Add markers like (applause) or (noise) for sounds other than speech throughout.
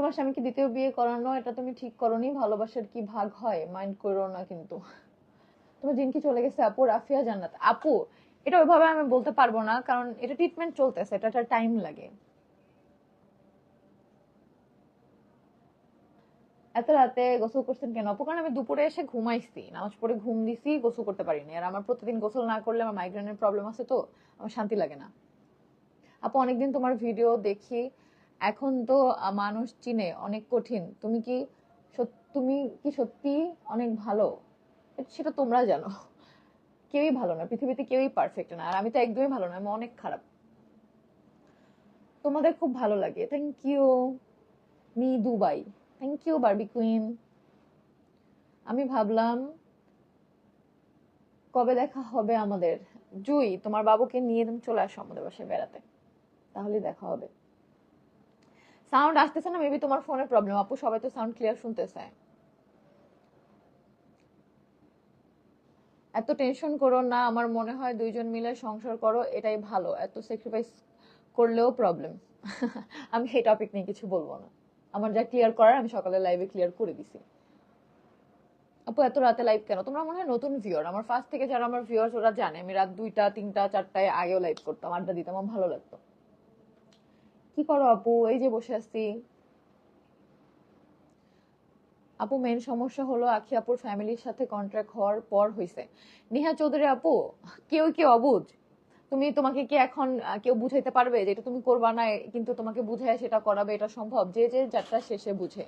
তোমার স্বামীকে দ্বিতীয় বিয়ে করানো, এটা তুমি ঠিক করনি, ভালোবাসার কি ভাগ হয়? মাইন্ড করো না কিন্তু। তোমার জিনকি চলে গেছে, আপু, রাফিয়া জান্নাত। আপু, এটা ওইভাবে আমি বলতে পারব না, কারণ এটা ট্রিটমেন্ট চলতেছে, এটা একটা টাইম লাগে। এত রাতে গোসল করছেন কেন? কারণ আমি দুপুরে এসে ঘুমাইছি, নামাজ পড়ে ঘুম দিছি, গোসল করতে পারিনি। আর আমার প্রতিদিন গোসল না করলে আমার মাইগ্রেনের প্রবলেম আছে তো, আমার শান্তি লাগে না। আপু, অনেকদিন তোমার ভিডিও দেখি এখন তো মানুষ চিনে, অনেক কঠিন। তুমি কি তুমি কি সত্যি অনেক ভালো? সেটা তোমরা জানো। কেউই ভালো না, পৃথিবীতে কেউই পারফেক্ট না, আর আমি তো একদমই ভালো না, আমি অনেক খারাপ। তোমাদের খুব ভালো লাগে। Thank you me Dubai thank you Barbie queen আমি ভাবলাম, কবে দেখা হবে আমাদের? জুই, তোমার বাবুকে নিয়ে চলে আসো আমাদের বাসায় বেড়াতে। তাহলে দেখা হবে। সাউন্ড আসতেছে না মেবি তোমার ফোনের প্রবলেম আপু, সবাই তো সাউন্ড ক্লিয়ার শুনতেছে। এত টেনশন করো না, আমার মনে হয় দুইজন মিলে সংসার করো, এটাই ভালো। এত স্যাক্রিফাইস করলেও প্রবলেম (laughs) আমি সেই টপিক নিয়ে কিছু বলব না। আমার যা ক্লিয়ার করার, আমি সকালে লাইভে ক্লিয়ার করে দিছি। আপু, এত রাতে লাইভ কেন? তোমরা মনে হয় নতুন ভিউয়ার আমার ফার্স্ট থেকে যারা আমার ভিউয়ার্স ওরা জানে। আমি রাত দুইটা, তিনটা, চারটায় আগেও লাইভ করতাম, আড্ডা দিতাম, আমার ভালো লাগতো। কি করো আপু? এই যে বসে আছি। আপু মেন সমস্যা হলো আখি আপুর ফ্যামিলির সাথে কন্ট্রাক্ট হওয়ার পর হয়েছে নেহা চৌধুরী আপু, কেউ কি অবুঝ? তুমি তোমাকে কি এখন কেউ বুঝাইতে পারবে যে এটা তুমি করবা না কিন্তু তোমাকে বুঝায় সেটা করাবে, এটা সম্ভব? যে যে যাত্রা শেষে বুঝে।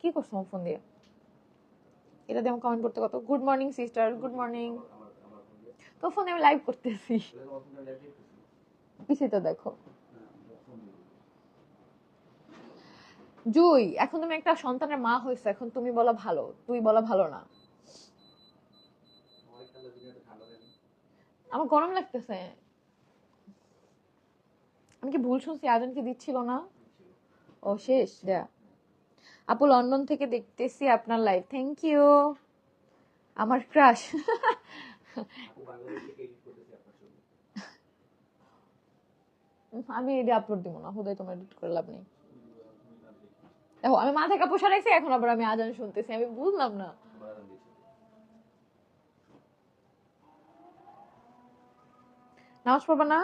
কি করছ ফোন দিয়ে? এটা দিয়ে কমেন্ট করতে কত? Good morning sister good morning তো ফোনে আমি লাইভ করতেছি। পিছিয়ে তো দেখো। জুই, এখন তুমি একটা সন্তানের মা হয়েছে, এখন তুমি বলা ভালো, তুই বলা ভালো না। আমার গরম লাগতেছে। আমি কি ভুল শুনছি? আজান কি দিচ্ছিল না? ও, শেষ দেয়া আপু, লন্ডন থেকে দেখতেছি আপনার লাইভ থ্যাংক ইউ আমার ক্রাশ আমি এটা আপলোড দিব না, হুদাই তোমার এডিট করে লাভ নেই। দেখো, আমি মাথায় কাপড় সরাইছি এখন আবার আমি আজান শুনতেছি, আমি বুঝলাম না। নামাজ পড়বা না?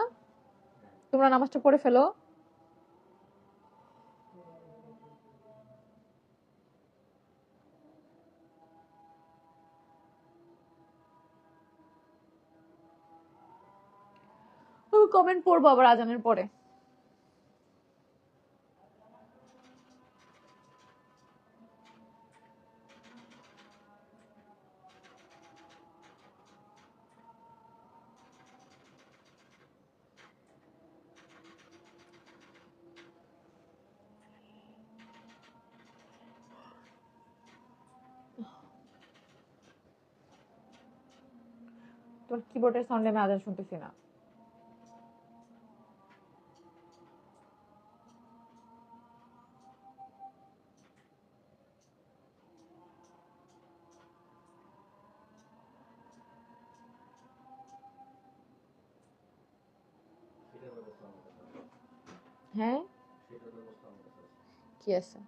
তোমরা নামাজটা পড়ে ফেলো। কমেন্ট পড়ব আবার আজানের পরে। তোর কিবোর্ডের সাউন্ডে আমি আজান শুনতেছি না হ্যাঁ কি আছে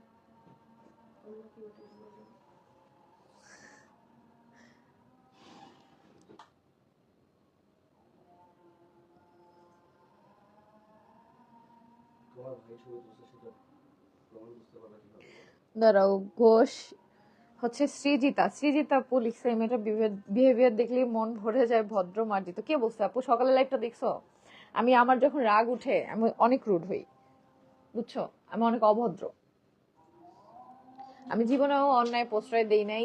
দাঁড়াও ঘোষ হচ্ছে সৃজিতা। শ্রীজিতা আপু লিখছে, এই মেয়েটার বিহেভিয়ার দেখলেই মন ভরে যায় ভদ্র মার্জিত। কে বলছে আপু? সকালে লাইভটা দেখছ? আমি, আমার যখন রাগ উঠে, আমি অনেক রুড হই। বুঝছ? আমি অনেক অভদ্র। আমি জীবনেও অন্যায় প্রশ্রয় দেই নাই,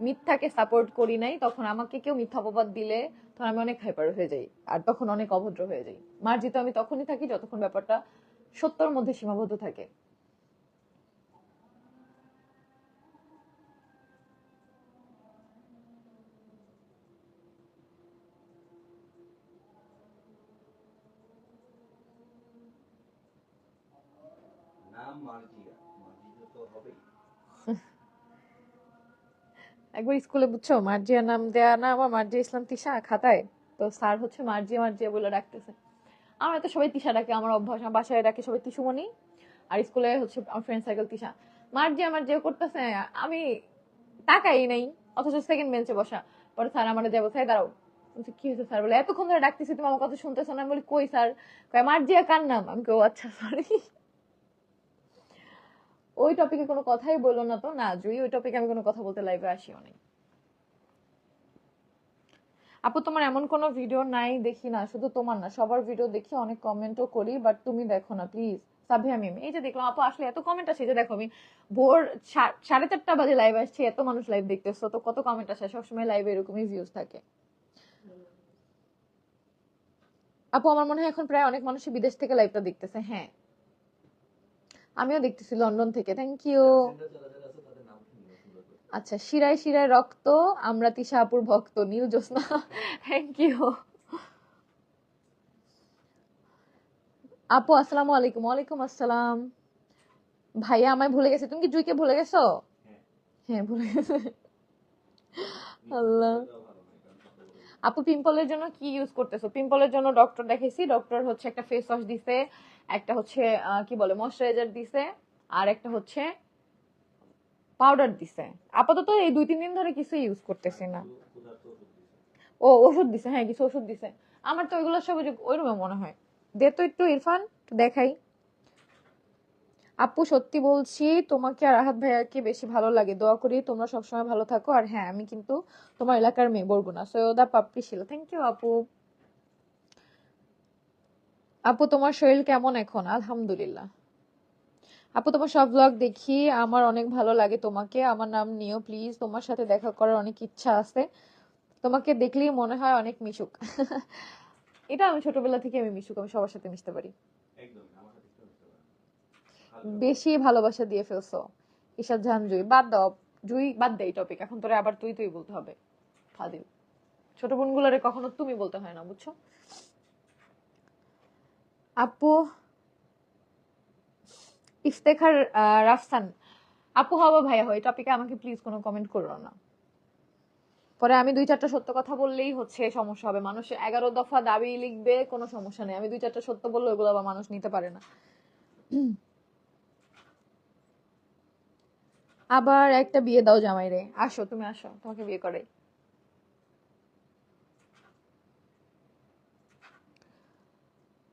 মিথ্যাকে সাপোর্ট করি নাই, তখন আমাকে কেউ মিথ্যা অপবাদ দিলে তখন আমি অনেক হাইপার হয়ে যাই, আর তখন অনেক অভদ্র হয়ে যাই। মার্জিত আমি তখনই থাকি যতক্ষণ ব্যাপারটা সত্যর মধ্যে সীমাবদ্ধ থাকে নাম মার্জিয়া মার্জিয়া তো হবেই একবার স্কুলে বুঝছ, মার্জিয়া নাম দেয়া না আমার মার্জিয়া ইসলাম তিশা খাতায়। তো স্যার হচ্ছে মার্জিয়া মার্জিয়া বলে ডাকতেছে। আমার তো সবাই তিশা ডাকে, আমার অভ্যাস, আমার বাসায় ডাকে সবাই তিসুমণি আর স্কুলে হচ্ছে আমার ফ্রেন্ড সার্কেল তিশা। মার যে আমার যে করতেছে, আমি টাকাই নেই, অথচ সেকেন্ড বেঞ্চে বসা। পরে স্যার আমার যাব স্যার দাঁড়াও। কি হয়েছে স্যার? বলে, এতক্ষণ ধরে ডাকতেছি, তুমি আমার কথা শুনতেছো না। আমি বলি, কই স্যার? কয় মার কার নাম? আমি কেউ আচ্ছা সরি ওই টপিকে কোনো কথাই বলল না তো? না জুই ওই টপিকে আমি কোনো কথা বলতে লাইভে আসিও নাই আপু, তোমার এমন কোনো ভিডিও নাই দেখি না, শুধু তোমার না, সবার ভিডিও দেখি, অনেক কমেন্টও করি বাট তুমি দেখো না প্লিজ সাবিহা মিম এই যে দেখলাম, আপু, আসলে এত কমেন্ট আসে যে দেখো আমি, ভোর সাড়ে চারটা বাজে লাইভ আসছি, এত মানুষ লাইভ দেখতেছো, তো কত কমেন্ট আসে? সবসময় লাইভে এরকমই ভিউজ থাকে। আপু, আমার মনে হয় এখন প্রায় অনেক মানুষই বিদেশ থেকে লাইভটা দেখতেছে হ্যাঁ। আমিও দেখতেছি লন্ডন থেকে থ্যাংক ইউ। আচ্ছা শিরায় শিরায় রক্ত আমরা তিশা ভক্ত, নীল জ্যোৎস্না (laughs) থ্যাংক ইউ আপু, আসসালামু আলাইকুম, ওয়ালাইকুম আসসালাম ভাইয়া আমায় ভুলে গেছে, তুমি কি জুইকে ভুলে গেছো হ্যাঁ। হ্যাঁ ভুলে গেছে আল্লাহ। আপু, পিম্পলের জন্য কি ইউজ করতেছো পিম্পলের জন্য ডক্টর দেখাইছি ডক্টর হচ্ছে একটা ফেস ওয়াশ দিছে একটা হচ্ছে কি বলে ময়শ্চারাইজার দিছে, আর একটা হচ্ছে পাউডার দিছে। আপাতত এই দুই, তিন দিন ধরে কিছু ইউজ করতেছি না। ও, ওষুধ দিছে হ্যাঁ কিছু ওষুধ দিছে। আমার তো ওইগুলো সব ওই রুমে মনে হয়। দে তো একটু ইরফান দেখাই। আপু, সত্যি বলছি, তোমাকে আর রাহাত ভাইয়াকে বেশি ভালো লাগে। দোয়া করি তোমরা সবসময় ভালো থাকো। আর হ্যাঁ আমি কিন্তু তোমার এলাকার মেয়ে বরগুনা। সৈয়দা পাপড়ি ছিল থ্যাংক ইউ আপু। আপু তোমার শরীর কেমন এখন? আলহামদুলিল্লাহ। আপু তোমার সব ব্লগ দেখি আমার অনেক ভালো লাগে তোমাকে। আমার নাম নিও প্লিজ তোমার সাথে দেখা করার অনেক ইচ্ছা আছে। তোমাকে দেখলেই মনে হয় অনেক মিশুক। এটা আমি ছোটবেলা থেকে আমি মিশুক আমি সবার সাথে মিশতে পারি। বেশি ভালোবাসা দিয়ে ফেলছো। ঈশাদ জাহান জুই বাদ দাও। জুই বাদ দে এই টপিক এখন তোরে আবার তুই তুই বলতে হবে। ফাদিল ছোট বোনগুলোরে কখনো তুমি বলতে হয় না বুঝছ? আপু, ইফতেখার রাফসান, আপু হব ভাইয়া হয় টপিকে আমাকে প্লিজ কোনো কমেন্ট করো না। পরে আমি দুই চারটা সত্য কথা বললেই হচ্ছে সমস্যা হবে। মানুষ এগারো দফা দাবি লিখবে, কোনো সমস্যা নেই। আমি দুই চারটা সত্য বললে ওগুলো আবার মানুষ নিতে পারে না। আবার একটা বিয়ে দাও জামাই রে আসো, তুমি আসো, তোমাকে বিয়ে করে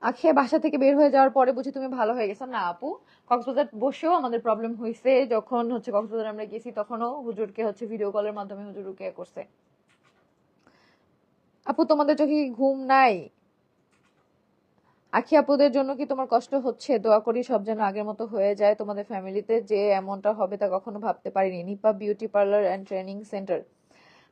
আখে বাসা থেকে বের হয়ে যাওয়ার পরে বুঝি তুমি ভালো হয়ে গেছো। না, আপু। কক্সবাজার বসেও আমাদের প্রবলেম হয়েছে যখন হচ্ছে কক্সবাজার আমরা গেছি, তখনও হুজুরকে হচ্ছে ভিডিও কলের মাধ্যমে হুজুর রুকিয়া করছে। আপু, তোমাদের চোখে ঘুম নাই? আখি আপুদের জন্য কি তোমার কষ্ট হচ্ছে? দোয়া করি সব যেন আগের মতো হয়ে যায়। তোমাদের ফ্যামিলিতে যে এমনটা হবে তা কখনো ভাবতে পারিনি। Nipa beauty parlour and training centre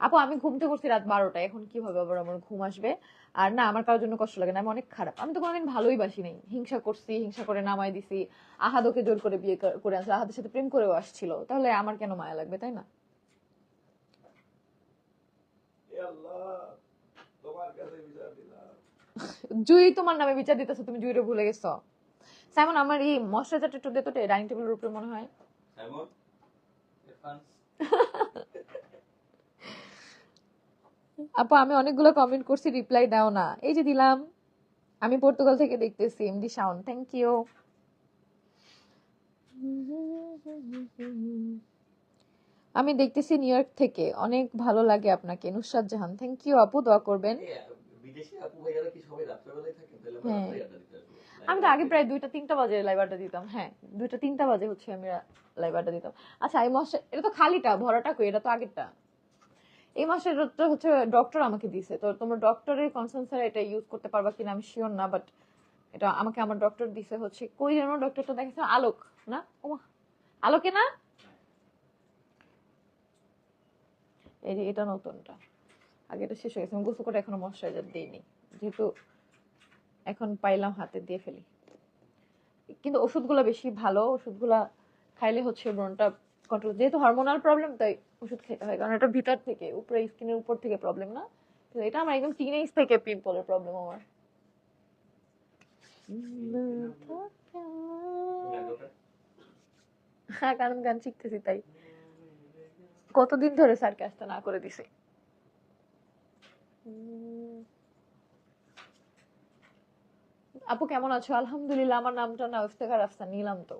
আপু, আমি ঘুমতে করছি রাত বারোটা এখন কীভাবে আবার আমার ঘুম আসবে? আর না আমার কারোর জন্য কষ্ট লাগে না আমি অনেক খারাপ। আমি তো কোনোদিন ভালোই বাসি নাই হিংসা করছি হিংসা করে নামাই দিছি। আহাদকে জোর করে বিয়ে করে আসলে আহাদের সাথে প্রেম করেও আসছিল। তাহলে আমার কেন মায়া লাগবে তাই না। জুই তোমার নামে বিচার দিতেছো তুমি জুইরে ভুলে গেছো। সাইমন আমার এই ময়শ্চারাইজারটা একটু দে তো ডাইনিং টেবিলের উপরে মনে হয়। সাইমন, (laughs) আপু আমি অনেকগুলো কমেন্ট করছি রিপ্লাই দাও না। এই যে দিলাম আমি পর্তুগাল থেকে দেখতেছি এমডি শাওন থ্যাংক ইউ আমি দেখতেছি নিউ ইয়র্ক থেকে অনেক ভালো লাগে আপনাকে। নুসরাত জাহান থ্যাংক ইউ আপু দোয়া করবেন। হ্যাঁ। আমি তো আগে প্রায় দুইটা তিনটা বাজে লাইভ আড্ডা দিতাম। হ্যাঁ দুইটা তিনটা বাজে হচ্ছে আমি লাইভ আড্ডা দিতাম। আচ্ছা এই মাসে এটা তো খালিটা ভরাটা কই? এটা তো আগেরটা। এই মাসের হচ্ছে ডক্টর আমাকে দিছে তো তোমরা ডক্টরের কনসার্ন এটা ইউজ করতে পারবা কিনা আমি শিওর না বাট এটা আমাকে আমার ডক্টর দিছে হচ্ছে কই যেন ডক্টরটা দেখেছে আলোক, না? আলোকে না? এই যে এটা নতুনটা। আগে এটা শেষ হয়ে গেছে, আমি গোসল করে এখনও ময়শ্চারাইজার দিইনি। যেহেতু এখন পাইলাম হাতে, দিয়ে ফেলি। কিন্তু ওষুধগুলো বেশি ভালো। ওষুধগুলা খাইলে হচ্ছে ব্রণটা কন্ট্রোল যেহেতু হরমোনাল প্রবলেম তাই ওষুধ খেতে হয়, কারণ এটা ভিতর থেকে, উপরে স্কিনের উপর থেকে প্রবলেম না। কিন্তু এটা আমার একদম টিনেজ থেকে পিম্পলের প্রবলেম আমার। হ্যাঁ কারণ গান শিখতেছি তাই। কতদিন ধরে স্যারকে আসতে না করে দিছে? আপু, কেমন আছো? আলহামদুলিল্লাহ, আমার নামটা না, ইফতেখার আফসান, নিলাম তো।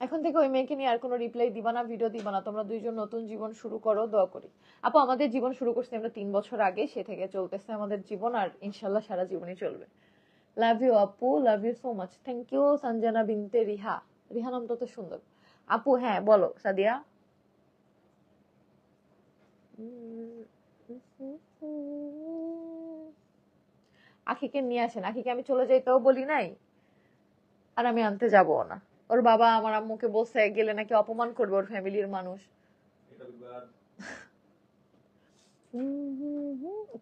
এখন থেকে ওই মেয়েকে নিয়ে আর কোনো রিপ্লাই দিবা না ভিডিও দিবা না। তোমরা দুইজন নতুন জীবন শুরু করো, দোয়া করি। আপু, আমাদের জীবন শুরু করছি আমরা তিন বছর আগে, সে থেকে চলতেছে আমাদের জীবন আর ইনশাল্লাহ সারা জীবনই চলবে। লাভ ইউ আপু love you so much thank you Sanjana Binte Riha Riha নামটা তো সুন্দর। আপু হ্যাঁ বলো, সাদিয়া। আখিকে নিয়ে আসেন। আখিকে আমি চলে যাইতেও বলি নাই। আর আমি আনতে যাব না। ওর বাবা আমার আম্মুকে বলছে গেলে নাকি অপমান করবে ওর ফ্যামিলির মানুষ।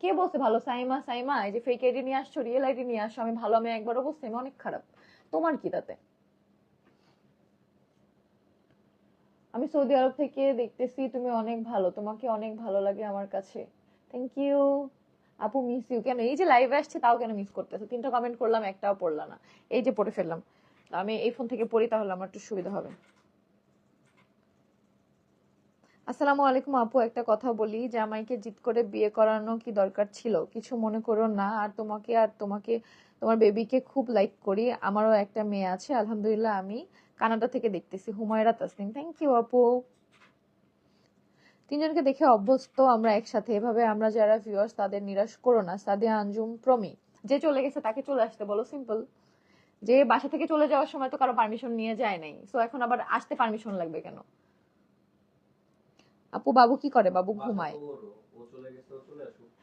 কে বলছে ভালো? সাইমা সাইমা এই যে ফেক আইডি নিয়ে আসছো রিয়েল আইডি নিয়ে আসছো আমি ভালো আমি একবারও বলছি আমি অনেক খারাপ। তোমার কি তাতে? আমি সৌদি আরব থেকে দেখতেছি তুমি অনেক ভালো তোমাকে অনেক ভালো লাগে আমার কাছে। থ্যাংক ইউ আপু মিস ইউ কেন? এই যে লাইভে আসছে তাও কেন মিস করতেছো? তিনটা কমেন্ট করলাম একটাও পড়লা না। এই যে পড়ে ফেললাম। আমি এই ফোন থেকে পড়ি, তাহলে আমার একটু সুবিধা হবে। আসসালামু আলাইকুম আপু, একটা কথা বলি, জামাইকে জিত করে বিয়ে করানো কি দরকার ছিল? কিছু মনে করো না, আর তোমাকে আর তোমাকে, তোমার বেবিকে খুব লাইক করি। আমারও একটা মেয়ে আছে, আলহামদুলিল্লাহ আমি কানাডা থেকে দেখতেছি, হুমায়রা তাসনিম। থ্যাংক ইউ আপু। তিনজনকে দেখে অভ্যস্ত আমরা একসাথে, এভাবে আমরা যারা ভিউয়ার্স তাদের নিরাশ করো না। সাদিয়া, আঞ্জুম, প্রমি, যে চলে গেছে তাকে চলে আসতে বলো সিম্পল যে বাসা থেকে চলে যাওয়ার সময় তো কারও পারমিশন নিয়ে যায় নাই। সো এখন আবার আসতে পারমিশন লাগবে কেন? আপু বাবু কি করে? বাবু ঘুমায়।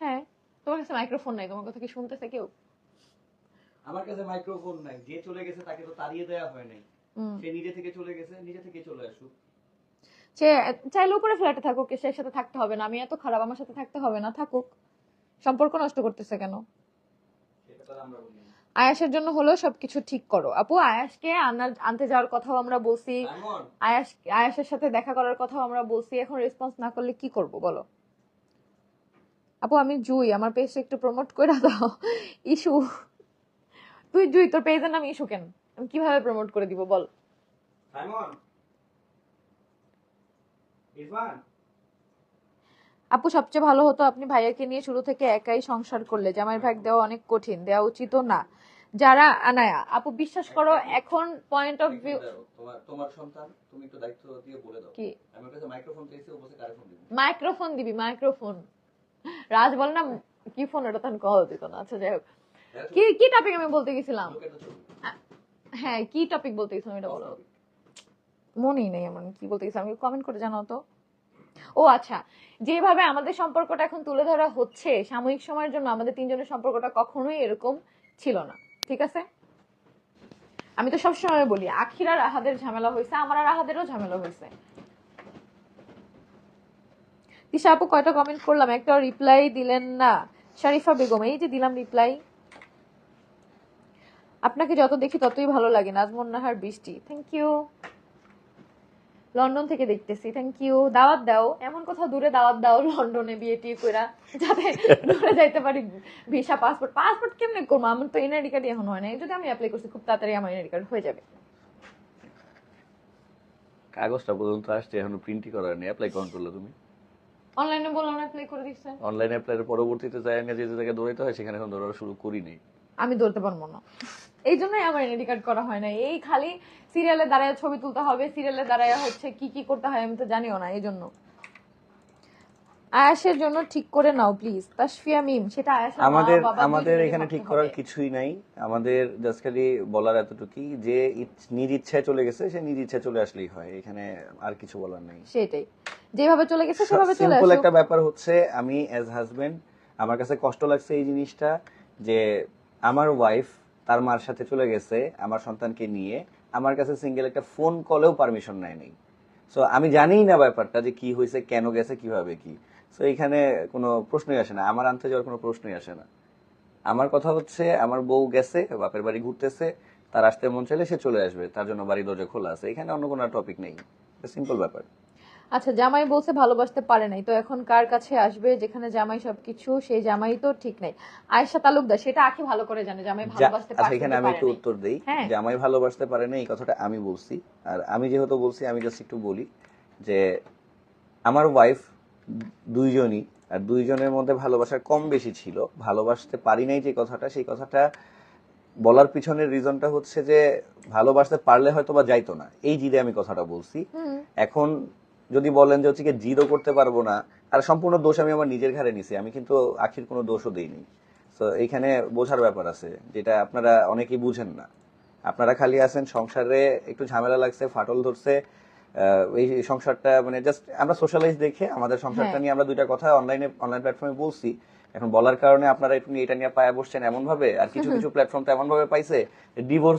হ্যাঁ তোমার কাছে মাইক্রোফোন নাই তোমার কথা কি শুনতেছে কেউ? আমার কাছে মাইক্রোফোন নাই যে চলে গেছে তাকে তো তাড়িয়ে দেওয়া হয় নাই। সে নিজে থেকে চলে গেছে নিজে থেকে চলে আসুক। সে চাইলে উপরে ফ্ল্যাটে থাকুক সে সাথে থাকতে হবে না। আমি এত খারাপ আমার সাথে থাকতে হবে না থাকুক। সম্পর্ক নষ্ট করতেছে কেন? সেটা আমরা আয়াসের জন্য হলেও সবকিছু ঠিক করো। আপু আয়াসকে আনার আনতে যাওয়ার কথাও আমরা বলছি। আয়াস আয়াসের সাথে দেখা করার কথাও আমরা বলছি। এখন রেসপন্স না করলে কি করব বলো? আপু আমি জুই। আমার পেজ একটু প্রমোট করে দাও। ইস্যু তুই জুই তোর পেজের নাম ইস্যু কেন? আমি কীভাবে প্রমোট করে দিব বল? আপু সবচেয়ে ভালো হতো আপনি ভাইয়াকে নিয়ে শুরু থেকে একাই সংসার করলে। জামাই ভাগ দেওয়া অনেক কঠিন। দেওয়া উচিত না। যারা আনায়া আপু বিশ্বাস করো এখন পয়েন্ট অফ ভিউ তোমার সন্তান তুমি একটু দায়িত্ব দিয়ে বলে দাও। কি? আমার কাছে মাইক্রোফোন চাইছে ও বলছে কারে ফোন দিবি? মাইক্রোফোন দিবি মাইক্রোফোন রাজ বল না কি ফোন ওটা তখন কল দিত না আচ্ছা যাই হোক। কি কি টপিক আমি বলতে গেছিলাম। হ্যাঁ কি টপিক বলতে গেছিলাম এটা বলো? মনেই নেই আমার কি বলতে গেছিলাম কমেন্ট করে জানাও তো। ও আচ্ছা যেভাবে আমাদের সম্পর্কটা এখন তুলে ধরা হচ্ছে সাময়িক সময়ের জন্য আমাদের তিনজনের সম্পর্কটা কখনোই এরকম ছিল না। ঠিক আছে? আমি তো সবসময় বলি, আখির আর আহাদের ঝামেলা হয়েছে আমার আর আহাদেরও ঝামেলা হয়েছে দিশা আপু, কয়টা কমেন্ট করলাম? একটা রিপ্লাই দিলেন না। শারিফা বেগম, এই যে দিলাম রিপ্লাই আপনাকে যত দেখি ততই ভালো লাগে, নাজমুন নাহার বৃষ্টি। থ্যাংক ইউ লন্ডন থেকে দেখতেছি থ্যাংক ইউ দাওয়াত দাও এমন কোথাও দূরে দাওয়াত দাও লন্ডনে বিয়ে টিয়ে কইরা যাতে দূরে যাইতে পারি ভিসা পাসপোর্ট পাসপোর্ট কেমনে করব? আমার তো এনআইডি কার্ড এখন হয় না যদি আমি অ্যাপ্লাই করছি খুব তাড়াতাড়ি আমার এনআইডি কার্ড হয়ে যাবে। কাগজটা পর্যন্ত আসছে এখনও প্রিন্টই করার নেই। অ্যাপ্লাই কখন করল তুমি? অনলাইনে বললাম অ্যাপ্লাই করে দিচ্ছে। অনলাইন অ্যাপ্লাইয়ের পরবর্তীতে যাই না যে জায়গায় দৌড়াইতে হয় সেখানে এখন দৌড়ানো শুরু করিনি আমি ধরতে পারব না। এই জন্যই আমার এনআইডি কার্ড করা হয় না এই খালি সিরিয়ালে দাঁড়ায় ছবি তুলতে হবে সিরিয়ালে দাঁড়ায় হচ্ছে কি কি করতে হয় আমি তো জানিও না এই জন্য আয়াসের জন্য ঠিক করে নাও প্লিজ তাসফিয়া মিম সেটা আয়াসের আমাদের আমাদের এখানে ঠিক করার কিছুই নাই। আমাদের জাস্ট খালি বলার এতটুকুই যে নিজ ইচ্ছায় চলে গেছে সে নিজ ইচ্ছায় চলে আসলেই হয়। এখানে আর কিছু বলার নাই। সেটাই। যেভাবে চলে গেছে সেভাবে চলে সিম্পল একটা ব্যাপার হচ্ছে আমি অ্যাজ হাজবেন্ড আমার কাছে কষ্ট লাগছে এই জিনিসটা যে আমার ওয়াইফ তার মার সাথে চলে গেছে, আমার সন্তানকে নিয়ে। আমার কাছে সিঙ্গেল একটা ফোন কলেও পারমিশন নেয় নেই সো আমি জানিই না ব্যাপারটা যে কি হয়েছে, কেন গেছে, কীভাবে কি। সো এখানে কোনো প্রশ্নই আসে না। আমার আনতে যাওয়ার কোনো প্রশ্নই আসে না। আমার কথা হচ্ছে, আমার বউ গেছে, বাপের বাড়ি ঘুরতেছে, তার আসতে মন চাইলে সে চলে আসবে। তার জন্য বাড়ি দরজা খোলা আছে। এখানে অন্য কোনো টপিক নেই। সিম্পল ব্যাপার। আচ্ছা জামাই বলছে ভালোবাসতে পারে নাই। তো এখন কার কাছে আসবে? যেখানে জামাই সবকিছু সেই জামাই তো ঠিক নাই। আয়েশা তালুকদার সেটা আখি ভালো করে জানে জামাই ভালোবাসতে আচ্ছা এখানে আমি একটু উত্তর দেই। হ্যাঁ। আমায় ভালোবাসতে পারে না এই কথাটা আমি বলছি। আর আমি যেহেতু বলছি আমি জাস্ট একটু বলি যে আমার ওয়াইফ দুইজনই আর দুইজনের মধ্যে ভালোবাসা কম বেশি ছিল। ভালোবাসতে পারি নাই যে কথাটা সেই কথাটা বলার পিছনের রিজনটা হচ্ছে যে ভালোবাসতে পারলে হয়তো বা যাইতো না। এই জিদে আমি কথাটা বলছি। এখন যদি বলেন যে হচ্ছে কি জিদও করতে পারব না আর সম্পূর্ণ দোষ আমি আমার নিজের ঘাড়ে নিছি। আমি কিন্তু আখির কোনো দোষও দিইনি। তো এইখানে বোঝার ব্যাপার আছে যেটা আপনারা অনেকেই বুঝেন না। আপনারা খালি আছেন সংসারে একটু ঝামেলা লাগছে ফাটল ধরছে আহ, এই সংসারটা মানে জাস্ট আমরা সোশ্যালাইজ দেখে আমাদের সংসারটা হ্যাঁ। নিয়ে আমরা দুইটা কথা অনলাইনে অনলাইন প্ল্যাটফর্মে বলছি। এখন বলার কারণে আপনারা একটু এটা নিয়ে পায়া বসছেন এমন ভাবে আর কিছু কিছু প্ল্যাটফর্ম তো এমন ভাবে পাইছে ডিভোর্স